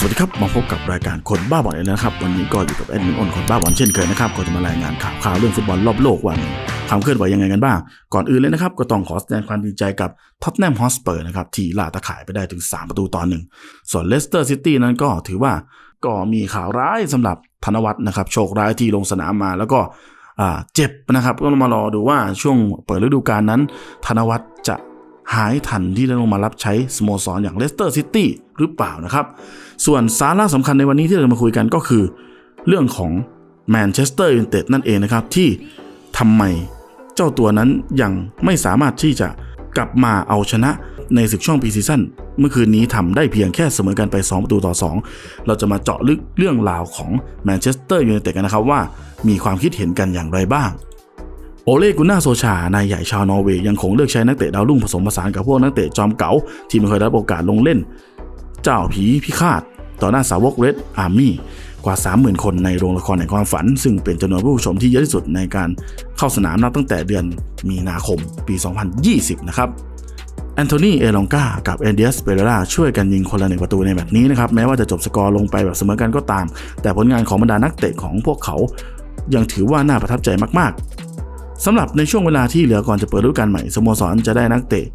สวัสดีครับ มาพบกับรายการคนบ้าบอลเลยนะครับ วันนี้ก็อยู่กับแอดมินอ้นคนบ้าบอลเช่นเคยนะครับ ก็จะมารายงานข่าวข่าวเรื่องฟุตบอลรอบโลกวันนี้ความเคลื่อนไหวยังไงกันบ้าง ก่อนอื่นเลยนะครับ ก็ต้องขอแสดงความดีใจกับท็อตแนมฮอสเปอร์นะครับ ที่ล่าตะข่ายไปได้ถึง 3 ประตูต่อหนึ่งส่วนเลสเตอร์ซิตี้นั้นก็ถือว่าก็มีข่าวร้ายสำหรับธนวัฒน์นะครับ โชคร้ายที่ลงสนามมาแล้วก็เจ็บนะครับ ก็มารอดูว่าช่วงเปิดฤดูกาลนั้น ธนวัฒน์จะหายทันที่จะลงมารับใช้สโมสรอย่างเลสเตอร์ซิตี้ หรือเปล่านะครับ ส่วนสาระสำคัญในวันนี้ที่เราจะมาคุยกันก็คือ เรื่องของแมนเชสเตอร์ยูไนเต็ดนั่นเองนะครับ ที่ทำไมเจ้าตัวนั้นยังไม่สามารถที่จะกลับมาเอาชนะในศึกช่วงปีซีซั่นเมื่อคืนนี้ทำได้เพียงแค่เสมอกันไป 2 ประตูต่อ 2 เราจะมาเจาะลึกเรื่องราวของแมนเชสเตอร์ยูไนเต็ดกันนะครับว่ามีความคิดเห็นกันอย่างไรบ้างโอเลกุน่าโซชานายใหญ่ชาวนอร์เวย์ยังคงเลือกใช้นักเตะดาวรุ่งผสมผสานกับพวกนักเตะจอมเก๋าที่ไม่เคยได้รับโอกาสลงเล่น เจ้าผีพิฆาต ต่อหน้าสาวกเรดอาร์มี่กว่า 30,000 คนในโรงละครแห่งความฝัน ซึ่งเป็นจำนวนผู้ชมที่เยอะที่สุดในการเข้าสนามนับตั้งแต่เดือนมีนาคมปี 2020 นะครับแอนโทนีเอลองกากับเอนเดียสเปเรราช่วยกันยิงคนละหนึ่งประตูในแบบนี้นะครับแม้ว่าจะจบสกอร์ลงไปแบบเสมอกันก็ตาม แต่ผลงานของบรรดานักเตะของพวกเขา ยังถือว่าน่าประทับใจมาก สำหรับในช่วงเวลาที่เหลือก่อนจะเปิดฤดูกาลใหม่สโมสรจะได้นักเตะ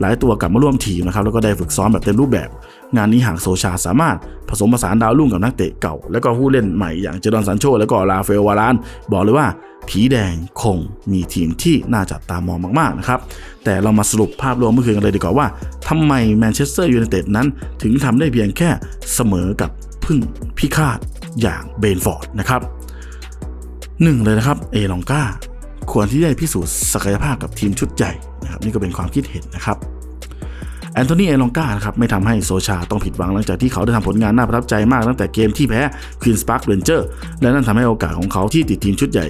หลายตัวกลับมาร่วมทีมนะครับแล้วก็ได้ฝึกซ้อมแบบเต็มรูปแบบ งานนี้หากโซชาสามารถผสมผสานดาวรุ่งกับนักเตะเก่า แล้วก็ผู้เล่นใหม่อย่างเจดอนซันโชแล้วก็ลาเฟลวาราน บอกเลยว่า ผีแดงคงมีทีมที่น่าจับตามองมากๆนะครับแต่เรามาสรุปภาพรวมเมื่อคืนกันเลยดีกว่าว่าทำไมแมนเชสเตอร์ยูไนเต็ดนั้น ถึงทำได้เพียงแค่เสมอกับพึ่งพิฆาตอย่างเบนฟอร์ดนะครับหนึ่งเลยนะครับเอลองกา ควรที่ได้พิสูจน์ศักยภาพกับทีมชุดใหญ่นะครับนี่ก็เป็นความคิดเห็นนะครับแอนโทนีเอลองกานะครับไม่ทำให้โซชาต้องผิดหวังหลังจากที่เขาได้ทำผลงานน่าประทับใจมากตั้งแต่เกมที่แพ้ควีนสปาร์คเรนเจอร์และนั่นทำให้โอกาสของเขาที่ติดทีมชุดใหญ่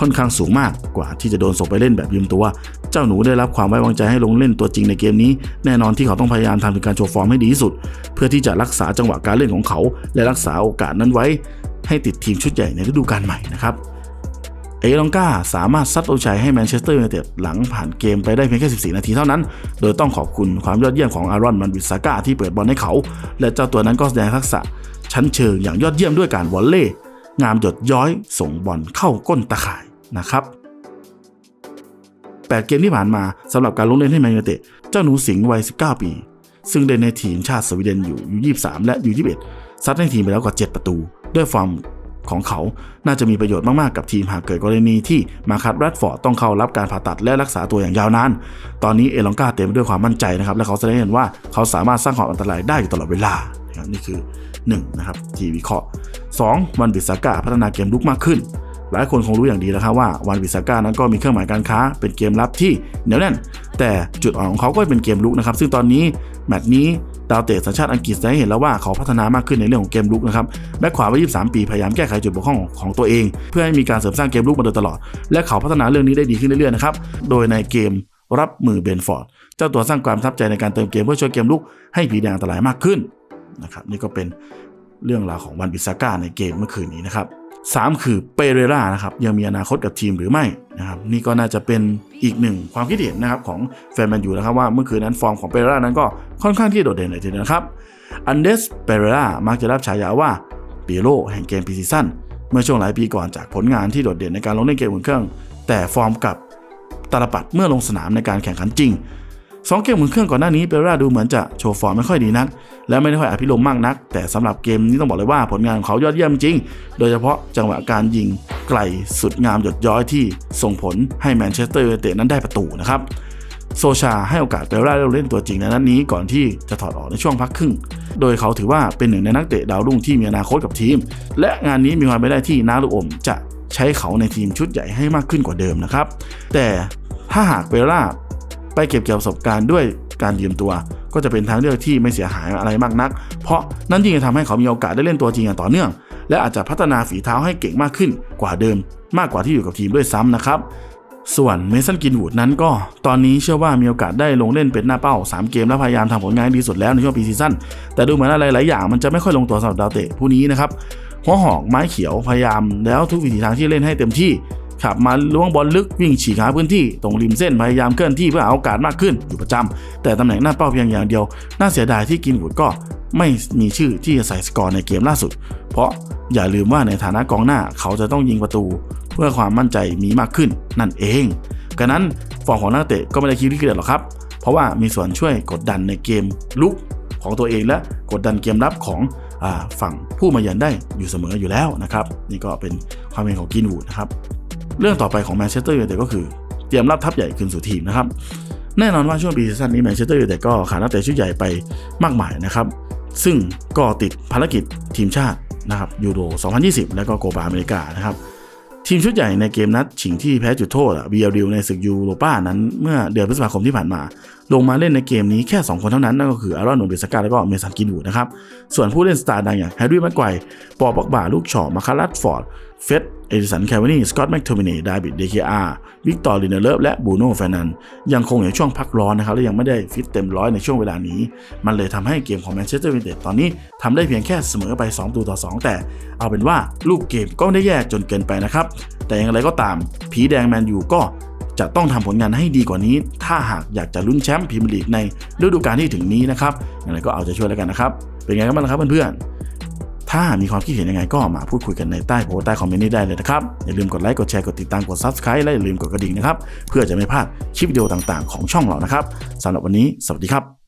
ค่อนข้างสูงมากกว่าที่จะโดนส่งไปเล่นแบบยืมตัว เจ้าหนูได้รับความไว้วางใจให้ลงเล่นตัวจริงในเกมนี้ แน่นอนที่เขาต้องพยายามทำถึงการโชว์ฟอร์มให้ดีที่สุด เพื่อที่จะรักษาจังหวะการเล่นของเขา และรักษาโอกาสนั้นไว้ ให้ติดทีมชุดใหญ่ในฤดูกาลใหม่นะครับ เอลองกาสามารถซัดเอาชัยให้แมนเชสเตอร์ยูไนเต็ดหลังผ่านเกมไปได้เพียงแค่ 14 นาทีเท่านั้น โดยต้องขอบคุณความยอดเยี่ยมของอารอนมันวิสซาก้าที่เปิดบอลให้เขา และเจ้าตัวนั้นก็แสดงทักษะ ชั้นเชิงอย่างยอดเยี่ยมด้วยการวอลเล่งามหยดย้อยส่งบอลเข้าก้นตะข่ายนะครับ8 เกมที่ผ่านมาสำหรับการลงเล่นให้แมนยูไนเต็ดเจ้าหนูสิงห์วัย 19 ปี ซึ่งเล่นในทีมชาติสวีเดนอยู่ยู23 และยู21ซัดให้ทีมไปแล้วกว่า 7 ประตู ด้วยฟอร์ม ของเขา น่าจะมีประโยชน์มาก ๆ กับทีมหากเกิดกรณีที่มาคัตแรดฟอร์ดต้องเข้ารับการผ่าตัดและรักษาตัวอย่างยาวนาน ตอนนี้เอลองกาเต็มไปด้วยความมั่นใจนะครับ และเขาแสดงให้เห็นว่าเขาสามารถสร้างความอันตรายได้อยู่ตลอดเวลา นี่คือ 1 นะครับที่วิเคราะห์ 2. วันบิสาก้าพัฒนาเกมลุกมากขึ้น หลายคนคงรู้อย่างดีแล้วครับว่าวันวิสาก้านั้นก็มีเครื่องหมายการค้าเป็นเกมรับที่เหนียวแน่น แต่จุดอ่อนของเขาก็เป็นเกมลุกนะครับซึ่งตอนนี้แมตช์นี้ดาวเตะสัญชาติอังกฤษได้เห็นแล้วว่าเขาพัฒนามากขึ้นในเรื่องของเกมลุกนะครับแบ็คขวาวัย23 ปีพยายามแก้ไขจุดบกพร่องของตัวเอง เพื่อให้มีการเสริมสร้างเกมลุกมาโดยตลอด และเขาพัฒนาเรื่องนี้ได้ดีขึ้นเรื่อยๆนะครับโดยในเกมรับมือเบนฟอร์ดเจ้าตัวสร้างความทับใจในการเติมเกมเพื่อช่วยเกมลุกให้ผีแดงอันตรายมากขึ้นนะครับนี่ก็เป็นเรื่องราวของวันบิสาก้าในเกมเมื่อคืนนี้นะครับ 3 คือเปเรรานะครับยังมีอนาคตกับทีมหรือไม่นะครับนี่ก็น่าจะเป็นอีกหนึ่งความคิดเห็นนะครับของแฟนแมนยูนะครับว่าเมื่อคืนนั้นฟอร์มของเปเรรานั้นก็ค่อนข้างที่โดดเด่นเลยทีเดียวนะครับอันเดสเปเรรามักจะรับฉายาว่าเปีโรแห่งเกมปีซีซั่นเมื่อช่วงหลายปีก่อนจากผลงานที่โดดเด่นในการลงเล่นเกมอุ่นเครื่อง แต่ฟอร์มกับตาลปัดเมื่อลงสนามในการแข่งขันจริง สองเกมเหมุนเครื่องก่อนหน้านี้เปรราดูเหมือนจะโชว์ฟอร์มไม่ค่อยดีนัก และไม่ได้ค่อยอภิรมมากนัก แต่สำหรับเกมนี้ต้องบอกเลยว่าผลงานของเขายอดเยี่ยมจริง โดยเฉพาะจังหวะการยิงไกลสุดงามหยดย้อยที่ส่งผลให้แมนเชสเตอร์ยูไนเต็ดนั้นได้ประตูนะครับโซชาให้โอกาสเปรราได้เล่นตัวจริงในนัดนี้ก่อนที่จะถอดออกในช่วงพักครึ่ง โดยเขาถือว่าเป็นหนึ่งในนักเตะดาวรุ่งที่มีอนาคตกับทีม และงานนี้มีความเป็นได้ที่นาลูอมจะใช้เขาในทีมชุดใหญ่ให้มากขึ้นกว่าเดิมนะครับ แต่ถ้าหากเปรรา ไปเก็บเกี่ยวประสบการณ์ด้วยการยืมตัว ก็จะเป็นทางเลือกที่ไม่เสียหายอะไรมากนัก เพราะนั่นยิ่งจะทำให้เขามีโอกาสได้เล่นตัวจริงอย่างต่อเนื่อง และอาจจะพัฒนาฝีเท้าให้เก่งมากขึ้นกว่าเดิม มากกว่าที่อยู่กับทีมด้วยซ้ำนะครับส่วนเมสันกินวูดนั้นก็ตอนนี้เชื่อว่ามีโอกาสได้ลงเล่นเป็นหน้าเป้า 3 เกมและพยายามทำผลงานให้ดีสุดแล้วในช่วงปีซีซั่นแต่ดูเหมือนอะไรหลายอย่างมันจะไม่ค่อยลงตัวสำหรับดาวเตะผู้นี้นะครับหัวหอกไม้เขียวพยายามแล้วทุกวิถีทางที่เล่นให้เต็มที่ ขับมาล้วงบอลลึกวิ่งฉีกหาพื้นที่ตรงริมเส้นพยายามเคลื่อนที่เพื่อหาโอกาสมากขึ้นอยู่ประจำแต่ตำแหน่งหน้าเป้าเพียงอย่างเดียว น่าเสียดายที่กินวูดก็ไม่มีชื่อที่จะใส่สกอร์ในเกมล่าสุด เพราะอย่าลืมว่าในฐานะกองหน้าเขาจะต้องยิงประตู เพื่อความมั่นใจมีมากขึ้นนั่นเองกันั้นฟอร์มของนักเตะก็ไม่ได้คิดที่เกิดหรอกครับ เพราะว่ามีส่วนช่วยกดดันในเกมลุกของตัวเองและกดดันเกมรับของฝั่งผู้มาเยือนได้อยู่เสมออยู่แล้วนะครับ นี่ก็เป็นความเห็นของกินวูดนะครับ เรื่องต่อไปของแมนเชสเตอร์ยูไนเต็ดก็คือเตรียมรับทัพใหญ่คืนสู่ทีมนะครับ แน่นอนว่าช่วงปีซีซั่นนี้แมนเชสเตอร์ยูไนเต็ดก็ขาดนักเตะชุดใหญ่ไปมากมายนะครับ ซึ่งก็ติดภารกิจทีมชาตินะครับยูโร 2020 และก็โกบาอเมริกานะครับทีมชุดใหญ่ในเกมนัด ชิงที่แพ้จุดโทษอะบีเอลดิวในศึกยูโรป้านั้นเมื่อเดือนพฤษภาคมที่ผ่านมาลงมาเล่นในเกมนี้แค่ 2 คนเท่านั้น นั่นก็คืออารอนโนเบสกาและก็เมสันกินวูดนะครับ ส่วนผู้เล่นสตาร์ดังอย่างแฮร์รี่แม็กไกว์ปอบ็อกบาลูกชอมาคารัสฟอร์ด เฟดเอดิสันแคลวานีสกอตต์แมคโทมินีดาวิดเดเคอาร์วิกตอร์ลินเนเลฟและบูโน่แฟนันยังคงอยู่ในช่วงพักร้อนนะครับ และยังไม่ได้ฟิตเต็มร้อยในช่วงเวลานี้ มันเลยทำให้เกมของแมนเชสเตอร์ยูไนเต็ดตอนนี้ทำได้เพียงแค่เสมอไป 2ตัวต่อ 2 แต่ เอาเป็นว่าลูกเกมก็ไม่ได้แย่จนเกินไปนะครับแต่อย่างไรก็ตามผีแดงแมนยูก็ จะต้องทำผลงานให้ดีกว่านี้ ถ้าหากอยากจะลุ้นแชมป์พรีเมียร์ลีกในฤดูกาลที่ถึงนี้นะครับอย่างไรก็เอาใจช่วยแล้วกันนะครับ เป็นไงกันบ้างครับเพื่อนๆ ถ้ามีความคิดเห็นยังไงก็มาพูดคุยกันในใต้โพสต์ใต้คอมเมนต์นี้ได้เลยนะครับ อย่าลืมกดไลค์กดแชร์กดติดตามกด Subscribe และอย่าลืมกดกระดิ่งนะครับเพื่อจะไม่พลาดคลิปวิดีโอต่างๆ ของช่องเรานะครับสำหรับวันนี้สวัสดีครับ